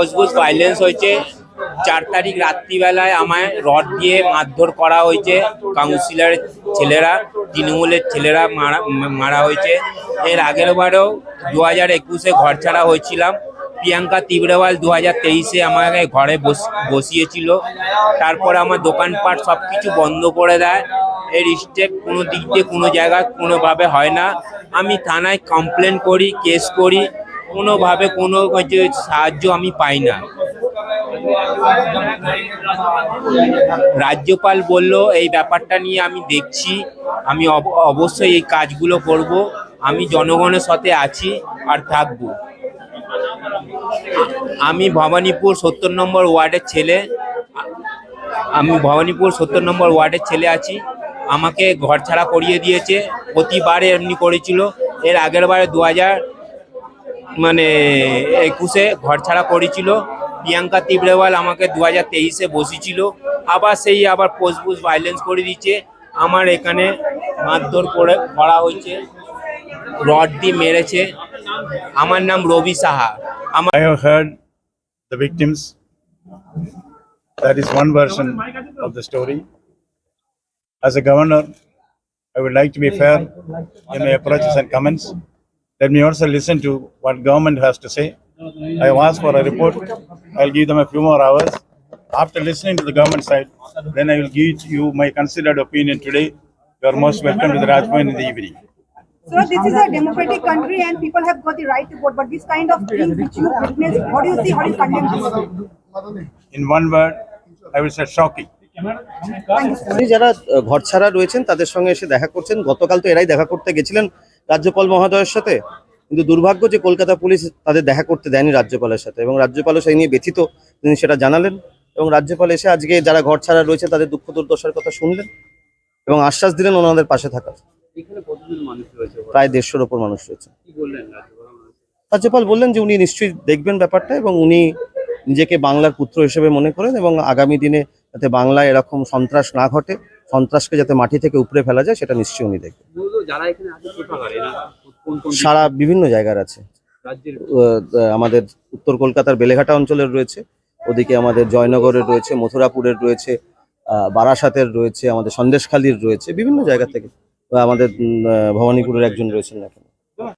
বসবুস violence হয়েছে। চার তারিখ রাত্রিবেলায় আমায় রড দিয়ে মারধর করা হয়েছে কাউন্সিলরের ছেলেরা, তৃণমূলের ছেলেরা মারা মারা হয়েছে। এর আগের বারেও দু হাজার একুশে ঘর ছাড়া হয়েছিলাম। প্রিয়াঙ্কা তিবরেওয়াল দু হাজার তেইশে আমাকে ঘরে বস, বসিয়েছিল। তারপরে আমার দোকানপাট সব কিছু বন্ধ করে দেয়। এর স্টেপ কোনো দিক দিয়ে কোনো জায়গায় কোনোভাবে হয় না। আমি থানায় কমপ্লেন করি কেস করি। কোনোভাবে কোনো যে সাহায্য আমি পাই না। রাজ্যপাল বলল, এই ব্যাপারটা নিয়ে আমি দেখছি। আমি অব- অবশ্যই এই কাজগুলো করব। আমি জনগণের সাথে আছি আর থাকব। আমি ভবানীপুর সত্তর নম্বর ওয়ার্ডের ছেলে। আমি ভবানীপুর সত্তর নম্বর ওয়ার্ডের ছেলে আছি। আমাকে ঘর ছাড়া করিয়ে দিয়েছে। প্রতিবারে এমনি করেছিল। এর আগের বারে দু হাজার মানে একুশে ঘর ছাড়া করেছিল প্রিয়াঙ্কা তিব্রেওয়াল আমাকে দু হাজার তেইশে বসেছিল আবার সেই আবার পোস্ট পোসবুস ভাইলেন্স করে দিচ্ছে আমার এখানে মারধর করে করা হয়েছে। রড দিয়ে মেরেছে। আমার নাম রবি সাহা। আমার As a governor, I would like to be fair in my approaches and comments. Let me also listen to what government has to say. I have asked for a report. I'll give them a few more hours. After listening to the government side, then I will give you my considered opinion today. You are most welcome to the Rajbhavan in the evening. So this is a democratic country and people have got the right to vote, but this kind of things which you witnessed, what do you see, how do you condemn this? In one word, I will say shocking. Sir. আপনি যারা ঘর ছাড়া রয়েছেন তাদের সঙ্গে এসে দেখা করছেন গতকাল তো এরাই দেখা করতে গেছিলেন রাজ্যপাল মহোদয়ের সাথে। কিন্তু দুর্ভাগ্য যে কলকাতা পুলিশ তাদের দেখা করতে দেয়নি রাজ্যপালের সাথে এবং রাজ্যপালও সেই নিয়ে ব্যথিত। তিনি সেটা জানালেন এবং রাজ্যপাল এসে আজকে যারা ঘর ছাড়া রয়েছে তাদের দুঃখ দুর্দশার কথা শুনলেন এবং আশ্বাস দিলেন ওনাদের পাশে থাকার। প্রায় দেড়শোর ওপর মানুষ রয়েছে। রাজ্যপাল? রাজ্যপাল বললেন যে উনি নিশ্চয়ই দেখবেন ব্যাপারটা এবং উনি নিজেকে বাংলার পুত্র হিসেবে মনে করেন এবং আগামী দিনে যাতে বাংলায় এরকম সন্ত্রাস না ঘটে। সন্ত্রাসকে যাতে মাটি থেকে উপরে ফেলা যায়, সেটা নিশ্চয়ই উনি দেখবেন। সারা বিভিন্ন জায়গার আছে। আমাদের উত্তর কলকাতার বেলেঘাটা অঞ্চলের রয়েছে, ওদিকে আমাদের জয়নগরের রয়েছে, মথুরাপুরের রয়েছে বারাসাতের রয়েছে, আমাদের সন্দেশখালির রয়েছে, বিভিন্ন জায়গা থেকে। আমাদের ভবানীপুরের একজন রয়েছেন এখন